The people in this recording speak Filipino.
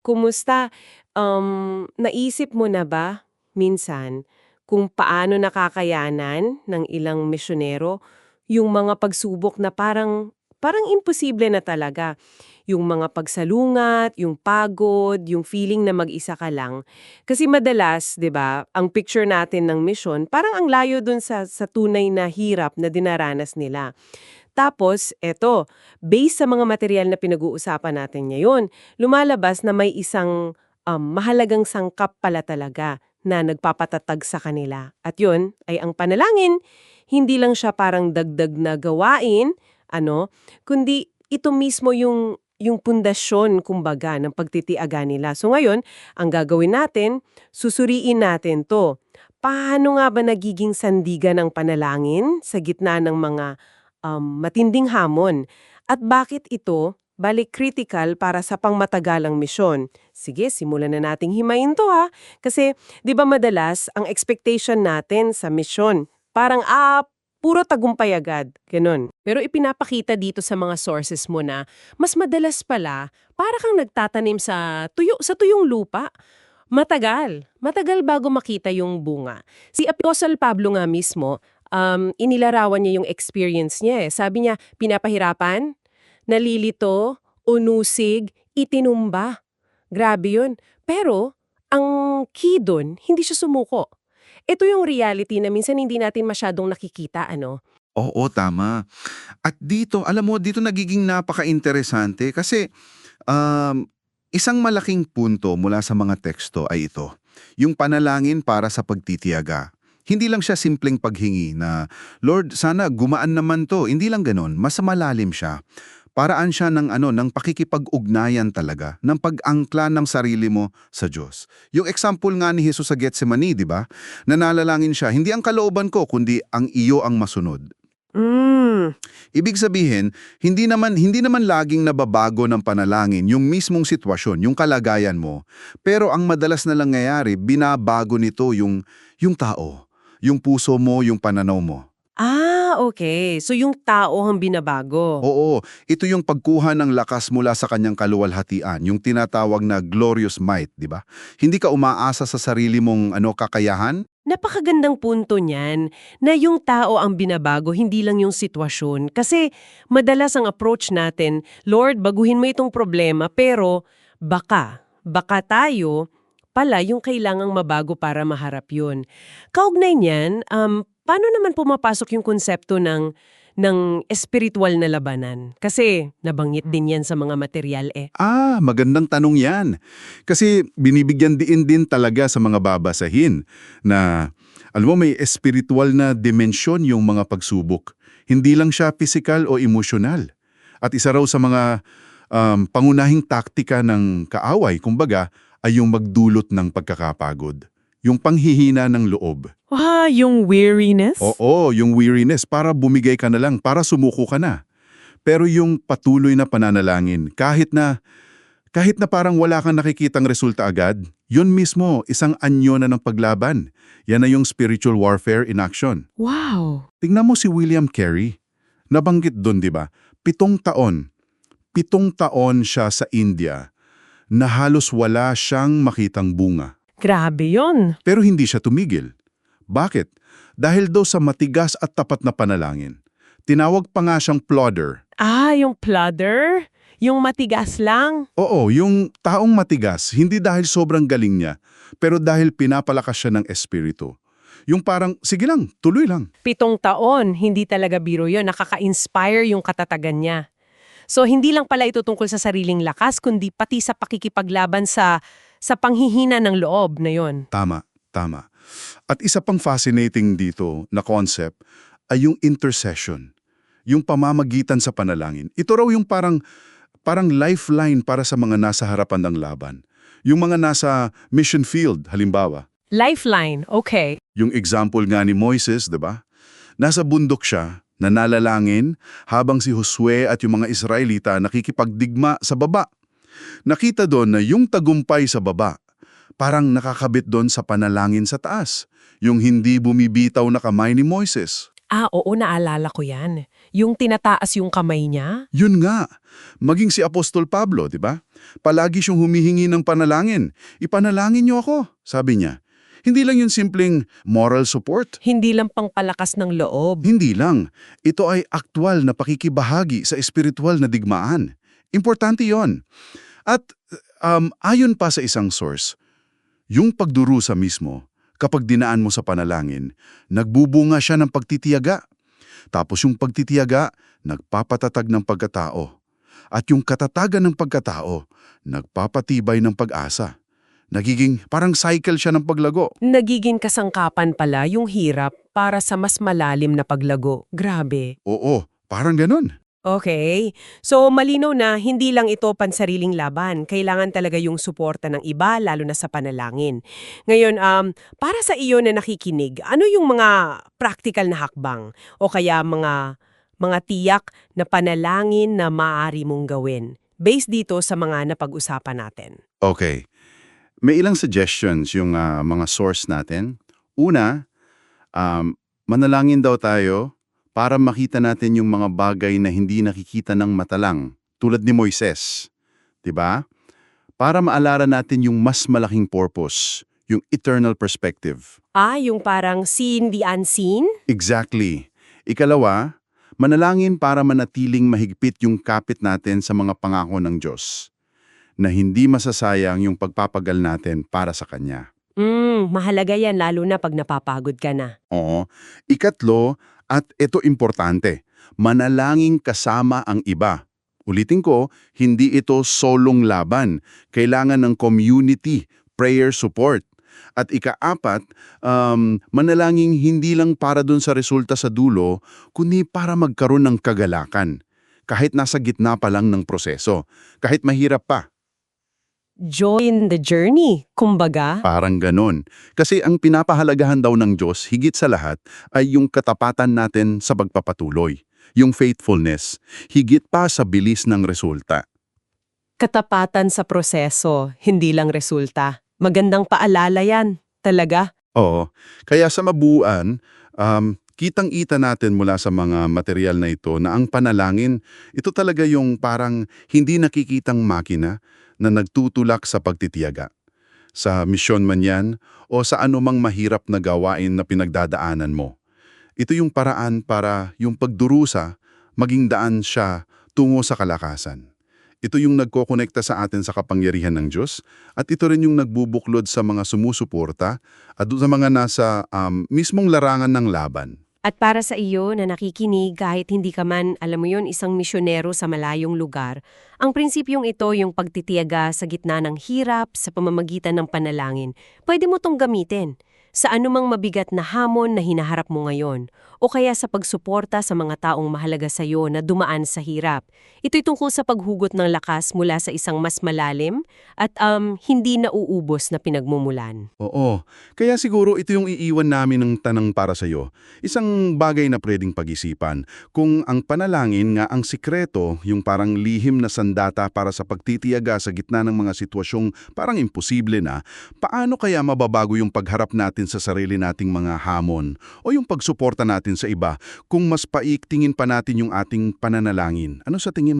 Kumusta? Um, naisip mo na ba, minsan, kung paano nakakayanan ng ilang misyonero yung mga pagsubok na parang, parang imposible na talaga. Yung mga pagsalungat, yung pagod, yung feeling na mag-isa ka lang. Kasi madalas, 'di ba, ang picture natin ng misyon, parang ang layo dun sa, sa tunay na hirap na dinaranas nila. Tapos, eto, based sa mga material na pinag-uusapan natin ngayon, lumalabas na may isang um, mahalagang sangkap pala talaga na nagpapatatag sa kanila. At yun ay ang panalangin, hindi lang siya parang dagdag na gawain, ano, kundi ito mismo yung yung pundasyon, kumbaga, ng pagtitiaga nila. So ngayon, ang gagawin natin, susuriin natin to. Paano nga ba nagiging sandigan ng panalangin sa gitna ng mga um, matinding hamon? At bakit ito balik critical para sa pangmatagalang misyon? Sige, simulan na nating himayin to ha. Kasi, di ba madalas, ang expectation natin sa misyon, parang, ah, puro tagumpay agad. Ganun. Pero ipinapakita dito sa mga sources mo na, mas madalas pala, para kang nagtatanim sa tuyo, sa tuyong lupa. Matagal. Matagal bago makita yung bunga. Si Apostle Pablo nga mismo, um, inilarawan niya yung experience niya. Eh. Sabi niya, pinapahirapan, nalilito, unusig, itinumba. Grabe yun. Pero, ang key dun, hindi siya sumuko. Ito yung reality na minsan hindi natin masyadong nakikita, ano? Oo, tama. At dito, alam mo, dito nagiging napaka-interesante kasi um, isang malaking punto mula sa mga teksto ay ito. Yung panalangin para sa pagtitiyaga. Hindi lang siya simpleng paghingi na, Lord, sana gumaan naman to. Hindi lang ganon, mas malalim siya. Paraan siya ng ano ng pakikipag-ugnayan talaga, ng pag-angkla ng sarili mo sa Diyos. Yung example nga ni Jesus sa Gethsemane, di ba? Nanalangin siya, hindi ang kalooban ko kundi ang iyo ang masunod. Mm. Ibig sabihin, hindi naman hindi naman laging nababago ng panalangin yung mismong sitwasyon, yung kalagayan mo. Pero ang madalas na lang nangyayari, binabago nito yung yung tao, yung puso mo, yung pananaw mo. Ah, okay. So yung tao ang binabago. Oo, ito yung pagkuha ng lakas mula sa kanyang kaluwalhatian, yung tinatawag na glorious might, di ba? Hindi ka umaasa sa sarili mong ano kakayahan? Napakagandang punto niyan na yung tao ang binabago, hindi lang yung sitwasyon. Kasi madalas ang approach natin, Lord, baguhin mo itong problema, pero baka, baka tayo pala yung kailangang mabago para maharap yun. Kaugnay niyan, um, paano naman pumapasok yung konsepto ng ng espiritual na labanan? Kasi nabanggit din yan sa mga material eh. Ah, magandang tanong yan. Kasi binibigyan diin din talaga sa mga babasahin na, alam mo, may espiritual na dimensyon yung mga pagsubok. Hindi lang siya physical o emosyonal. At isa raw sa mga um, pangunahing taktika ng kaaway, kumbaga, ay yung magdulot ng pagkakapagod. Yung panghihina ng loob. Wow, yung weariness? Oo, yung weariness para bumigay ka na lang, para sumuko ka na. Pero yung patuloy na pananalangin, kahit na kahit na parang wala kang nakikitang resulta agad, yun mismo isang anyo na ng paglaban. Yan na yung spiritual warfare in action. Wow. Tingnan mo si William Carey. Nabanggit doon, di ba? Pitong taon. Pitong taon siya sa India na halos wala siyang makitang bunga. Grabe yon. Pero hindi siya tumigil. Bakit? Dahil daw sa matigas at tapat na panalangin. Tinawag pa nga siyang plodder. Ah, yung plodder? Yung matigas lang? Oo, yung taong matigas, hindi dahil sobrang galing niya, pero dahil pinapalakas siya ng espiritu. Yung parang, sige lang, tuloy lang. Pitong taon, hindi talaga biro yun. Nakaka-inspire yung katatagan niya. So, hindi lang pala ito tungkol sa sariling lakas, kundi pati sa pakikipaglaban sa sa panghihina ng loob na yon. Tama, tama. At isa pang fascinating dito na concept ay yung intercession. Yung pamamagitan sa panalangin. Ito raw yung parang, parang lifeline para sa mga nasa harapan ng laban. Yung mga nasa mission field, halimbawa. Lifeline, okay. Yung example nga ni Moises, 'di ba? Nasa bundok siya, nanalangin habang si Josue at yung mga Israelita nakikipagdigma sa baba. Nakita doon na yung tagumpay sa baba, parang nakakabit doon sa panalangin sa taas, yung hindi bumibitaw na kamay ni Moises. Ah, oo, naalala ko yan. Yung tinataas yung kamay niya? Yun nga. Maging si Apostol Pablo, di ba? Palagi siyang humihingi ng panalangin. Ipanalangin niyo ako, sabi niya. Hindi lang yun simpleng moral support. Hindi lang pangpalakas ng loob. Hindi lang. Ito ay aktwal na pakikibahagi sa espiritual na digmaan. Importante yon. At um, ayon pa sa isang source, yung pagdurusa mismo, kapag dinaan mo sa panalangin, nagbubunga siya ng pagtitiyaga. Tapos yung pagtitiyaga, nagpapatatag ng pagkatao. At yung katatagan ng pagkatao, nagpapatibay ng pag-asa. Nagiging parang cycle siya ng paglago. Nagiging kasangkapan pala yung hirap para sa mas malalim na paglago. Grabe. Oo, parang ganun. Okay. So, malinaw na hindi lang ito pansariling laban. Kailangan talaga yung suporta ng iba, lalo na sa panalangin. Ngayon, um, para sa iyo na nakikinig, ano yung mga practical na hakbang? O kaya mga, mga tiyak na panalangin na maaari mong gawin? Based dito sa mga napag-usapan natin. Okay. May ilang suggestions yung ah, mga source natin. Una, um, manalangin daw tayo para makita natin yung mga bagay na hindi nakikita ng mata lang, tulad ni Moises. 'Di ba? Para maalala natin yung mas malaking purpose, yung eternal perspective. Ah, yung parang seen the unseen? Exactly. Ikalawa, manalangin para manatiling mahigpit yung kapit natin sa mga pangako ng Diyos na hindi masasayang yung pagpapagal natin para sa Kanya. Mm, mahalaga yan lalo na pag napapagod ka na. Oo. Ikatlo, at ito importante, manalangin kasama ang iba. Ulitin ko, hindi ito solong laban. Kailangan ng community, prayer support. At ikaapat, um, manalangin hindi lang para dun sa resulta sa dulo, kundi para magkaroon ng kagalakan. Kahit nasa gitna pa lang ng proseso. Kahit mahirap pa. Join the journey, kumbaga. Parang ganon. Kasi ang pinapahalagahan daw ng Diyos, higit sa lahat, ay yung katapatan natin sa pagpapatuloy. Yung faithfulness. Higit pa sa bilis ng resulta. Katapatan sa proseso, hindi lang resulta. Magandang paalala yan, talaga. Oo. Kaya sa mabuuan, um, kitang-ita natin mula sa mga material na ito na ang panalangin, ito talaga yung parang hindi nakikitang makina na nagtutulak sa pagtitiyaga. Sa misyon man yan o sa anumang mahirap na gawain na pinagdadaanan mo. Ito yung paraan para yung pagdurusa maging daan siya tungo sa kalakasan. Ito yung nagkokonekta sa atin sa kapangyarihan ng Diyos at ito rin yung nagbubuklod sa mga sumusuporta at sa mga nasa um, mismong larangan ng laban. At para sa iyo na nakikinig kahit hindi ka man, alam mo yon isang misyonero sa malayong lugar, ang prinsipyong ito yung pagtitiyaga sa gitna ng hirap sa pamamagitan ng panalangin. Pwede mo tong gamitin sa anumang mabigat na hamon na hinaharap mo ngayon o kaya sa pagsuporta sa mga taong mahalaga sa iyo na dumaan sa hirap. Ito'y tungkol sa paghugot ng lakas mula sa isang mas malalim at um, hindi nauubos na pinagmumulan. Oo. Kaya siguro ito yung iiwan namin ng tanang para sa iyo. Isang bagay na pwedeng pag-isipan. Kung ang panalangin nga ang sikreto, yung parang lihim na sandata para sa pagtitiyaga sa gitna ng mga sitwasyong parang imposible na, paano kaya mababago yung pagharap natin sa sarili nating mga hamon o yung pagsuporta natin sa iba kung mas paiktingin pa natin yung ating pananalangin? Ano sa tingin